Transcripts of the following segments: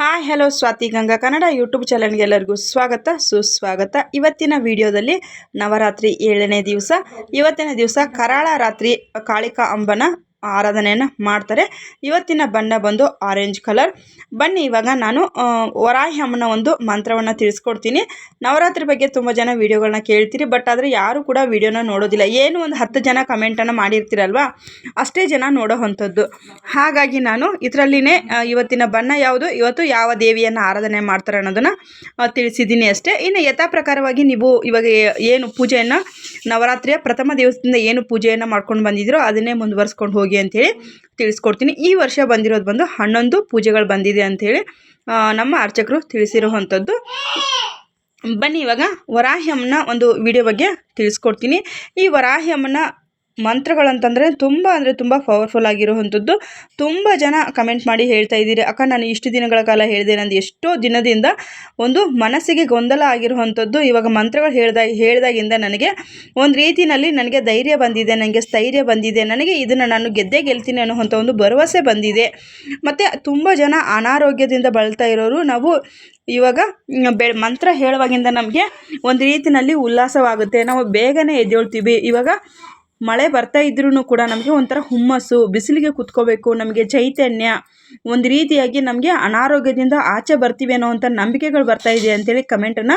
Hi hello Swathi Ganga Kannada YouTube ಚಾನಲ್ಗೆ ಎಲ್ಲರಿಗೂ ಸ್ವಾಗತ, ಸುಸ್ವಾಗತ. ಇವತ್ತಿನ ವಿಡಿಯೋದಲ್ಲಿ ನವರಾತ್ರಿ ಏಳನೇ ದಿವಸ. ಇವತ್ತಿನ ದಿವಸ ಕರಾಳ ರಾತ್ರಿ ಕಾಳಿಕಾ ಅಂಬನ ಆರಾಧನೆಯನ್ನು ಮಾಡ್ತಾರೆ. ಇವತ್ತಿನ ಬಣ್ಣ ಬಂದು ಆರೆಂಜ್ ಕಲರ್ ಬನ್ನಿ, ಇವಾಗ ನಾನು ವರಾಹಮ್ಮನ ಒಂದು ಮಂತ್ರವನ್ನು ತಿಳಿಸ್ಕೊಡ್ತೀನಿ. ನವರಾತ್ರಿ ಬಗ್ಗೆ ತುಂಬ ಜನ ವೀಡಿಯೋಗಳನ್ನ ಕೇಳ್ತೀರಿ, ಬಟ್ ಆದರೆ ಯಾರು ಕೂಡ ವೀಡಿಯೋನ ನೋಡೋದಿಲ್ಲ. ಏನು ಒಂದು ಹತ್ತು ಜನ ಕಮೆಂಟನ್ನು ಮಾಡಿರ್ತೀರಲ್ವ? ಅಷ್ಟೇ ಜನ ನೋಡೋ ಅಂಥದ್ದು ಹಾಗಾಗಿ ನಾನು ಇದರಲ್ಲಿನೇ ಇವತ್ತಿನ ಬಣ್ಣ ಯಾವುದು, ಇವತ್ತು ಯಾವ ದೇವಿಯನ್ನು ಆರಾಧನೆ ಮಾಡ್ತಾರೆ ಅನ್ನೋದನ್ನು ತಿಳಿಸಿದ್ದೀನಿ ಅಷ್ಟೇ. ಇನ್ನು ಯಥಾ ಪ್ರಕಾರವಾಗಿ ನೀವು ಇವಾಗ ಏನು ಪೂಜೆಯನ್ನು, ನವರಾತ್ರಿಯ ಪ್ರಥಮ ದಿವಸದಿಂದ ಏನು ಪೂಜೆಯನ್ನು ಮಾಡ್ಕೊಂಡು ಬಂದಿದ್ದೀರೋ ಅದನ್ನೇ ಮುಂದುವರ್ಸ್ಕೊಂಡು ಹೋಗಿ ಅಂಥೇಳಿ ತಿಳಿಸ್ಕೊಡ್ತೀನಿ. ಈ ವರ್ಷ ಬಂದಿರೋದು ಬಂದು ಹನ್ನೊಂದು ಪೂಜೆಗಳು ಬಂದಿದೆ ಅಂಥೇಳಿ ನಮ್ಮ ಅರ್ಚಕರು ತಿಳಿಸಿರುವಂಥದ್ದು. ಬನ್ನಿ ಇವಾಗ ವರಾಹಿ ಅಮ್ಮನ ಒಂದು ವಿಡಿಯೋ ಬಗ್ಗೆ ತಿಳಿಸ್ಕೊಡ್ತೀನಿ. ಈ ವರಾಹಿ ಅಮ್ಮನ ಮಂತ್ರಗಳಂತಂದರೆ ತುಂಬ ಅಂದರೆ ತುಂಬ ಪವರ್ಫುಲ್ ಆಗಿರುವಂಥದ್ದು. ತುಂಬ ಜನ ಕಮೆಂಟ್ ಮಾಡಿ ಹೇಳ್ತಾ ಇದ್ದೀರಿ. ಅಕ್ಕ, ನಾನು ಇಷ್ಟು ದಿನಗಳ ಕಾಲ ಹೇಳಿದೆ. ನಂದು ಎಷ್ಟೋ ದಿನದಿಂದ ಒಂದು ಮನಸ್ಸಿಗೆ ಗೊಂದಲ ಆಗಿರುವಂಥದ್ದು. ಇವಾಗ ಮಂತ್ರಗಳು ಹೇಳ್ದಾಗ ಹೇಳಿದಾಗಿಂದ ನನಗೆ ಒಂದು ರೀತಿಯಲ್ಲಿ ನನಗೆ ಧೈರ್ಯ ಬಂದಿದೆ. ನನಗೆ ಸ್ಥೈರ್ಯ ಬಂದಿದೆ. ನನಗೆ ಇದನ್ನು ನಾನು ಗೆದ್ದೇ ಗೆಲ್ತೀನಿ ಅನ್ನುವಂಥ ಒಂದು ಭರವಸೆ ಬಂದಿದೆ. ಮತ್ತು ತುಂಬ ಜನ ಅನಾರೋಗ್ಯದಿಂದ ಬಳಲ್ತಾ ಇರೋರು, ನಾವು ಇವಾಗ ಬೆ, ಮಂತ್ರ ಹೇಳುವಾಗಿಂದ ನಮಗೆ ಒಂದು ರೀತಿಯಲ್ಲಿ ಉಲ್ಲಾಸವಾಗುತ್ತೆ. ನಾವು ಬೇಗನೆ ಎದ್ದೇಳ್ತೀವಿ. ಇವಾಗ ಮಳೆ ಬರ್ತಾ ಇದ್ರೂ ಕೂಡ ನಮಗೆ ಒಂಥರ ಹುಮ್ಮಸ್ಸು, ಬಿಸಿಲಿಗೆ ಕುತ್ಕೋಬೇಕು, ನಮಗೆ ಚೈತನ್ಯ, ಒಂದು ರೀತಿಯಾಗಿ ನಮಗೆ ಅನಾರೋಗ್ಯದಿಂದ ಆಚೆ ಬರ್ತೀವಿ ಅಂತ ನಂಬಿಕೆಗಳು ಬರ್ತಾ ಇದೆ ಅಂತೇಳಿ ಕಮೆಂಟನ್ನು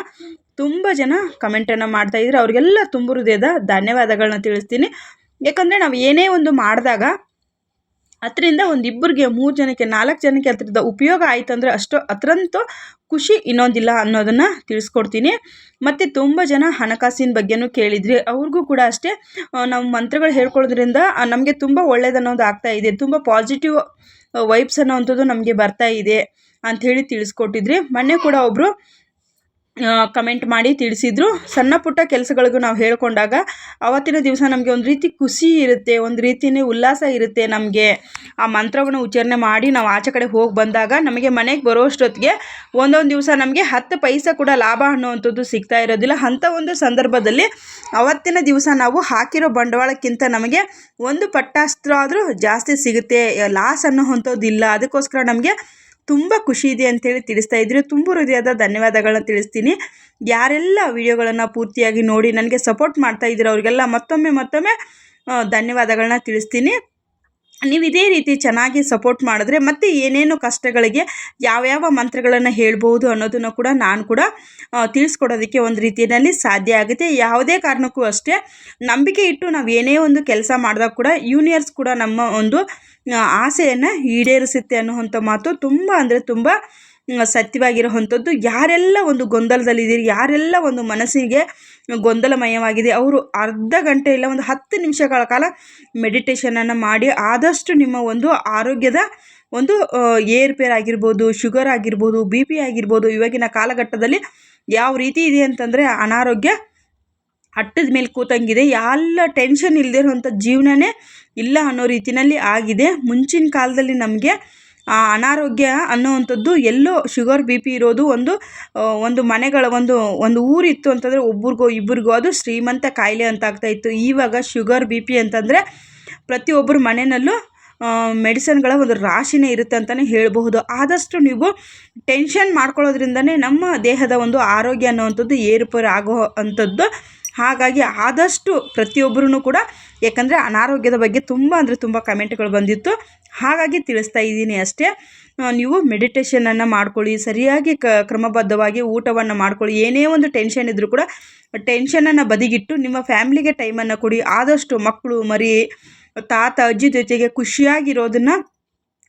ತುಂಬ ಜನ ಕಮೆಂಟನ್ನು ಮಾಡ್ತಾ ಇದ್ರು. ಅವರಿಗೆಲ್ಲ ತುಂಬ ಹೃದಯದ ಧನ್ಯವಾದಗಳನ್ನ ತಿಳಿಸ್ತೀನಿ. ಯಾಕಂದರೆ ನಾವು ಏನೇ ಒಂದು ಮಾಡಿದಾಗ ಅದರಿಂದ ಒಂದು ಇಬ್ಬರಿಗೆ ಮೂರು ಜನಕ್ಕೆ, ನಾಲ್ಕು ಜನಕ್ಕೆ ಅದರಿಂದ ಉಪಯೋಗ ಆಯಿತು ಅಂದರೆ ಅಷ್ಟು ಅದರಂತೂ ಖುಷಿ ಇನ್ನೊಂದಿಲ್ಲ ಅನ್ನೋದನ್ನು ತಿಳಿಸ್ಕೊಡ್ತೀನಿ. ಮತ್ತು ತುಂಬ ಜನ ಹಣಕಾಸಿನ ಬಗ್ಗೆನೂ ಕೇಳಿದ್ರಿ. ಅವ್ರಿಗೂ ಕೂಡ ಅಷ್ಟೇ ನಾವು ಮಂತ್ರಗಳು ಹೇಳ್ಕೊಳ್ಳೋದ್ರಿಂದ ನಮಗೆ ತುಂಬ ಒಳ್ಳೇದನ್ನೋದು ಆಗ್ತಾ ಇದೆ. ತುಂಬ ಪಾಸಿಟಿವ್ ವೈಬ್ಸ್ ಅನ್ನೋವಂಥದ್ದು ನಮಗೆ ಬರ್ತಾ ಇದೆ ಅಂಥೇಳಿ ತಿಳಿಸ್ಕೊಟ್ಟಿದ್ರಿ. ಮೊನ್ನೆ ಕೂಡ ಒಬ್ಬರು ಕಮೆಂಟ್ ಮಾಡಿ ತಿಳಿಸಿದ್ರು. ಸಣ್ಣ ಪುಟ್ಟ ಕೆಲಸಗಳಿಗೂ ನಾವು ಹೇಳಿಕೊಂಡಾಗ ಅವತ್ತಿನ ದಿವಸ ನಮಗೆ ಒಂದು ರೀತಿ ಖುಷಿ ಇರುತ್ತೆ, ಒಂದು ರೀತಿಯೇ ಉಲ್ಲಾಸ ಇರುತ್ತೆ ನಮಗೆ. ಆ ಮಂತ್ರವನ್ನು ಉಚ್ಚಾರಣೆ ಮಾಡಿ ನಾವು ಆಚೆ ಕಡೆ ಹೋಗಿ ಬಂದಾಗ ನಮಗೆ ಮನೆಗೆ ಬರೋಷ್ಟೊತ್ತಿಗೆ ಒಂದೊಂದು ದಿವಸ ನಮಗೆ ಹತ್ತು ಪೈಸೆ ಕೂಡ ಲಾಭ ಅನ್ನುವಂಥದ್ದು ಸಿಗ್ತಾ ಇರೋದಿಲ್ಲ. ಅಂಥ ಒಂದು ಸಂದರ್ಭದಲ್ಲಿ ಅವತ್ತಿನ ದಿವಸ ನಾವು ಹಾಕಿರೋ ಬಂಡವಾಳಕ್ಕಿಂತ ನಮಗೆ ಒಂದು ಪಟ್ಟಾಸ್ತ್ರ ಆದರೂ ಜಾಸ್ತಿ ಸಿಗುತ್ತೆ. ಲಾಸ್ ಅನ್ನೋವಂಥದ್ದು ಇಲ್ಲ ಅದಕ್ಕೋಸ್ಕರ ನಮಗೆ ತುಂಬ ಖುಷಿ ಇದೆ ಅಂತೇಳಿ ತಿಳಿಸ್ತಾ ಇದ್ರಿ. ತುಂಬ ಹೃದಯದ ಧನ್ಯವಾದಗಳನ್ನ ತಿಳಿಸ್ತೀನಿ. ಯಾರೆಲ್ಲ ವಿಡಿಯೋಗಳನ್ನು ಪೂರ್ತಿಯಾಗಿ ನೋಡಿ ನನಗೆ ಸಪೋರ್ಟ್ ಮಾಡ್ತಾ ಇದ್ದೀರೋ ಅವರಿಗೆಲ್ಲ ಮತ್ತೊಮ್ಮೆ ಮತ್ತೊಮ್ಮೆ ಧನ್ಯವಾದಗಳನ್ನ ತಿಳಿಸ್ತೀನಿ. ನೀವು ಇದೇ ರೀತಿ ಚೆನ್ನಾಗಿ ಸಪೋರ್ಟ್ ಮಾಡಿದ್ರೆ ಮತ್ತೆ ಏನೇನು ಕಷ್ಟಗಳಿಗೆ ಯಾವ್ಯಾವ ಮಂತ್ರಗಳನ್ನು ಹೇಳ್ಬೋದು ಅನ್ನೋದನ್ನು ಕೂಡ ನಾನು ಕೂಡ ತಿಳಿಸ್ಕೊಡೋದಕ್ಕೆ ಒಂದು ರೀತಿಯಲ್ಲಿ ಸಾಧ್ಯ ಆಗುತ್ತೆ. ಯಾವುದೇ ಕಾರಣಕ್ಕೂ ಅಷ್ಟೇ, ನಂಬಿಕೆ ಇಟ್ಟು ನಾವು ಏನೇ ಒಂದು ಕೆಲಸ ಮಾಡಿದಾಗ ಕೂಡ ಯೂನಿಯರ್ಸ್ ಕೂಡ ನಮ್ಮ ಒಂದು ಆಸೆಯನ್ನು ಈಡೇರಿಸುತ್ತೆ ಅನ್ನುವಂಥ ಮಾತು ತುಂಬ ಅಂದರೆ ತುಂಬ ಸತ್ಯವಾಗಿರುವಂಥದ್ದು. ಯಾರೆಲ್ಲ ಒಂದು ಗೊಂದಲದಲ್ಲಿದ್ದೀರಿ, ಯಾರೆಲ್ಲ ಒಂದು ಮನಸ್ಸಿಗೆ ಗೊಂದಲಮಯವಾಗಿದೆ, ಅವರು ಅರ್ಧ ಗಂಟೆ ಇಲ್ಲ ಒಂದು ಹತ್ತು ನಿಮಿಷಗಳ ಕಾಲ ಮೆಡಿಟೇಷನನ್ನು ಮಾಡಿ, ಆದಷ್ಟು ನಿಮ್ಮ ಒಂದು ಆರೋಗ್ಯದ ಒಂದು ಏರ್ಪೇರ್ ಆಗಿರ್ಬೋದು, ಶುಗರ್ ಆಗಿರ್ಬೋದು, ಬಿ ಪಿ ಆಗಿರ್ಬೋದು, ಇವಾಗಿನ ಕಾಲಘಟ್ಟದಲ್ಲಿ ಯಾವ ರೀತಿ ಇದೆ ಅಂತಂದರೆ ಅನಾರೋಗ್ಯ ಹಟ್ಟದ ಮೇಲೆ ಕೂತಂಗಿದೆ. ಎಲ್ಲ ಟೆನ್ಷನ್ ಇಲ್ಲದೆ ಇರುವಂಥ ಜೀವನನೇ ಇಲ್ಲ ಅನ್ನೋ ರೀತಿಯಲ್ಲಿ ಆಗಿದೆ. ಮುಂಚಿನ ಕಾಲದಲ್ಲಿ ನಮಗೆ ಅನಾರೋಗ್ಯ ಅನ್ನುವಂಥದ್ದು ಎಲ್ಲೋ ಶುಗರ್, ಬಿ ಪಿ ಇರೋದು ಒಂದು ಒಂದು ಮನೆಗಳ ಒಂದು ಒಂದು ಊರಿತ್ತು ಅಂತಂದರೆ ಒಬ್ರಿಗೋ ಇಬ್ಬರಿಗೋ ಅದು ಶ್ರೀಮಂತ ಕಾಯಿಲೆ ಅಂತ ಆಗ್ತಾ ಇತ್ತು. ಇವಾಗ ಶುಗರ್, ಬಿ ಪಿ ಅಂತಂದರೆ ಪ್ರತಿಯೊಬ್ಬರ ಮನೆಯಲ್ಲೂ ಮೆಡಿಸನ್ಗಳ ಒಂದು ರಾಶಿನೇ ಇರುತ್ತೆ ಅಂತಲೇ ಹೇಳಬಹುದು. ಆದಷ್ಟು ನೀವು ಟೆನ್ಷನ್ ಮಾಡ್ಕೊಳ್ಳೋದ್ರಿಂದನೇ ನಮ್ಮ ದೇಹದ ಒಂದು ಆರೋಗ್ಯ ಅನ್ನುವಂಥದ್ದು ಏರುಪೇರು ಆಗೋ ಅಂಥದ್ದು ಹಾಗಾಗಿ ಆದಷ್ಟು ಪ್ರತಿಯೊಬ್ಬರೂ ಕೂಡ, ಯಾಕಂದರೆ ಅನಾರೋಗ್ಯದ ಬಗ್ಗೆ ತುಂಬ ಅಂದರೆ ತುಂಬ ಕಮೆಂಟ್ಗಳು ಬಂದಿತ್ತು. ಹಾಗಾಗಿ ತಿಳಿಸ್ತಾ ಇದ್ದೀನಿ ಅಷ್ಟೇ. ನೀವು ಮೆಡಿಟೇಷನನ್ನು ಮಾಡ್ಕೊಳ್ಳಿ, ಸರಿಯಾಗಿ ಕ, ಕ್ರಮಬದ್ಧವಾಗಿ ಊಟವನ್ನು ಮಾಡ್ಕೊಳ್ಳಿ. ಏನೇ ಒಂದು ಟೆನ್ಷನ್ ಇದ್ದರೂ ಕೂಡ ಟೆನ್ಷನನ್ನು ಬದಿಗಿಟ್ಟು ನಿಮ್ಮ ಫ್ಯಾಮ್ಲಿಗೆ ಟೈಮನ್ನು ಕೊಡಿ. ಆದಷ್ಟು ಮಕ್ಕಳು, ಮರಿ, ತಾತ, ಅಜ್ಜಿ, ಜೊತೆಗೆ ಖುಷಿಯಾಗಿರೋದನ್ನು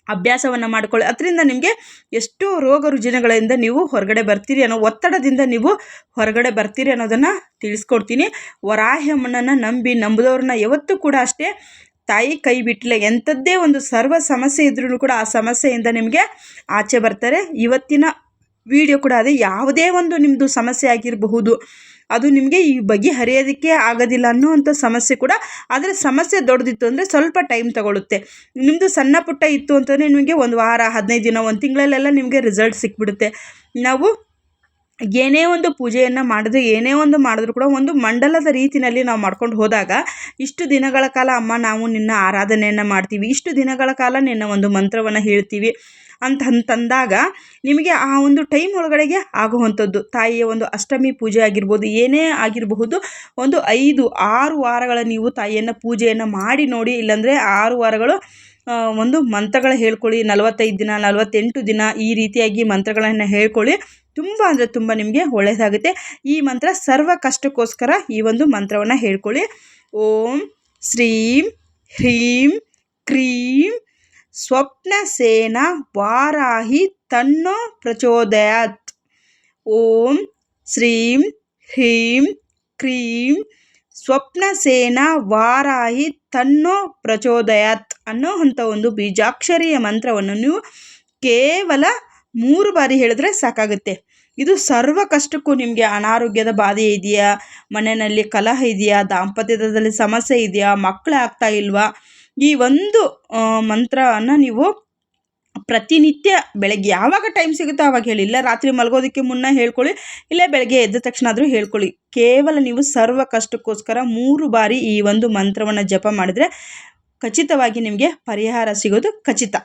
ಅಭ್ಯಾಸವನ್ನು ಮಾಡಿಕೊಳ್ಳಿ. ಅದರಿಂದ ನಿಮಗೆ ಎಷ್ಟೋ ರೋಗ ರುಜಿನಗಳಿಂದ ನೀವು ಹೊರಗಡೆ ಬರ್ತೀರಿ ಅನ್ನೋ ಒತ್ತಡದಿಂದ ನೀವು ಹೊರಗಡೆ ಬರ್ತೀರಿ ಅನ್ನೋದನ್ನು ತಿಳಿಸ್ಕೊಡ್ತೀನಿ. ವರಾಹಮ್ಮನನ್ನು ನಂಬಿ ನಂಬಿದವ್ರನ್ನ ಯಾವತ್ತೂ ಕೂಡ ಅಷ್ಟೇ ತಾಯಿ ಕೈ ಬಿಟ್ಟಲೆ ಎಂಥದ್ದೇ ಒಂದು ಸರ್ವ ಸಮಸ್ಯೆ ಇದ್ರೂ ಕೂಡ ಆ ಸಮಸ್ಯೆಯಿಂದ ನಿಮಗೆ ಆಚೆ ಬರ್ತಾರೆ. ಇವತ್ತಿನ ವಿಡಿಯೋ ಕೂಡ ಅದೇ ಯಾವುದೇ ಒಂದು ನಿಮ್ಮದು ಸಮಸ್ಯೆ ಆಗಿರಬಹುದು. ಅದು ನಿಮಗೆ ಈ ಬಗೆಹರಿಯೋದಕ್ಕೆ ಆಗೋದಿಲ್ಲ ಅನ್ನೋವಂಥ ಸಮಸ್ಯೆ ಕೂಡ ಆದರೆ ಸಮಸ್ಯೆ ದೊಡ್ಡದಿತ್ತು ಅಂದರೆ ಸ್ವಲ್ಪ ಟೈಮ್ ತಗೊಳ್ಳುತ್ತೆ ನಿಮ್ಮದು ಸಣ್ಣ ಪುಟ್ಟ ಇತ್ತು ಅಂತಂದರೆ ನಿಮಗೆ ಒಂದು ವಾರ, ಹದಿನೈದು ದಿನ, ಒಂದು ತಿಂಗಳಲ್ಲೆಲ್ಲ ನಿಮಗೆ ರಿಸಲ್ಟ್ ಸಿಕ್ಬಿಡುತ್ತೆ. ನಾವು ಏನೇ ಒಂದು ಪೂಜೆಯನ್ನು ಮಾಡಿದ್ರು, ಏನೇ ಒಂದು ಮಾಡಿದ್ರು ಕೂಡ ಒಂದು ಮಂಡಲದ ರೀತಿಯಲ್ಲಿ ನಾವು ಮಾಡ್ಕೊಂಡು ಹೋದಾಗ ಇಷ್ಟು ದಿನಗಳ ಕಾಲ ಅಮ್ಮ ನಾವು ನಿನ್ನ ಆರಾಧನೆಯನ್ನು ಮಾಡ್ತೀವಿ, ಇಷ್ಟು ದಿನಗಳ ಕಾಲ ನಿನ್ನ ಒಂದು ಮಂತ್ರವನ್ನು ಹೇಳ್ತೀವಿ. ಅಂತಂದಾಗ ನಿಮಗೆ ಆ ಒಂದು ಟೈಮ್ ಒಳಗಡೆಗೆ ಆಗುವಂಥದ್ದು. ತಾಯಿಯ ಒಂದು ಅಷ್ಟಮಿ ಪೂಜೆ ಆಗಿರ್ಬೋದು, ಏನೇ ಆಗಿರಬಹುದು, ಒಂದು ಐದು, ಆರು ವಾರಗಳ ನೀವು ತಾಯಿಯನ್ನು ಪೂಜೆಯನ್ನು ಮಾಡಿ ನೋಡಿ, ಇಲ್ಲಾಂದರೆ ಆರು ವಾರಗಳು ಒಂದು ಮಂತ್ರಗಳ ಹೇಳ್ಕೊಳ್ಳಿ, ನಲವತ್ತೈದು ದಿನ, ನಲವತ್ತೆಂಟು ದಿನ ಈ ರೀತಿಯಾಗಿ ಮಂತ್ರಗಳನ್ನು ಹೇಳ್ಕೊಳ್ಳಿ. ತುಂಬ ಅಂದರೆ ತುಂಬ ನಿಮಗೆ ಒಳ್ಳೆಯದಾಗುತ್ತೆ. ಈ ಮಂತ್ರ ಸರ್ವ ಕಷ್ಟಕ್ಕೋಸ್ಕರ ಈ ಒಂದು ಮಂತ್ರವನ್ನು ಹೇಳ್ಕೊಳ್ಳಿ. ಓಂ, ಶ್ರೀಂ ಹ್ರೀಂ ಕ್ರೀಂ ಸ್ವಪ್ನಸೇನ ವಾರಾಹಿ ತನ್ನೋ ಪ್ರಚೋದಯಾತ್. ಓಂ ಶ್ರೀಂ ಹ್ರೀಂ ಕ್ರೀಂ ಸ್ವಪ್ನಸೇನ ವಾರಾಹಿ ತನ್ನೋ ಪ್ರಚೋದಯಾತ್ ಅನ್ನೋ ಅಂಥ ಒಂದು ಬೀಜಾಕ್ಷರಿಯ ಮಂತ್ರವನ್ನು ನೀವು ಕೇವಲ ಮೂರು ಬಾರಿ ಹೇಳಿದ್ರೆ ಸಾಕಾಗುತ್ತೆ. ಇದು ಸರ್ವ ಕಷ್ಟಕ್ಕೂ ನಿಮಗೆ ಅನಾರೋಗ್ಯದ ಬಾಧೆ ಇದೆಯಾ? ಮನೆಯಲ್ಲಿ ಕಲಹ ಇದೆಯಾ? ದಾಂಪತ್ಯದಲ್ಲಿ ಸಮಸ್ಯೆ ಇದೆಯಾ? ಮಕ್ಕಳು ಆಗ್ತಾ ಇಲ್ವಾ? ಈ ಒಂದು ಮಂತ್ರವನ್ನು ನೀವು ಪ್ರತಿನಿತ್ಯ ಬೆಳಗ್ಗೆ ಯಾವಾಗ ಟೈಮ್ ಸಿಗುತ್ತೋ ಆವಾಗ ಹೇಳಿ. ಇಲ್ಲ ರಾತ್ರಿ ಮಲಗೋದಕ್ಕೆ ಮುನ್ನ ಹೇಳ್ಕೊಳ್ಳಿ, ಇಲ್ಲ ಬೆಳಗ್ಗೆ ಎದ್ದ ತಕ್ಷಣ ಆದರೂ ಹೇಳ್ಕೊಳ್ಳಿ. ಕೇವಲ ನೀವು ಸರ್ವ ಕಷ್ಟಕ್ಕೋಸ್ಕರ ಮೂರು ಬಾರಿ ಈ ಒಂದು ಮಂತ್ರವನ್ನು ಜಪ ಮಾಡಿದರೆ ಖಚಿತವಾಗಿ ನಿಮಗೆ ಪರಿಹಾರ ಸಿಗೋದು ಖಚಿತ.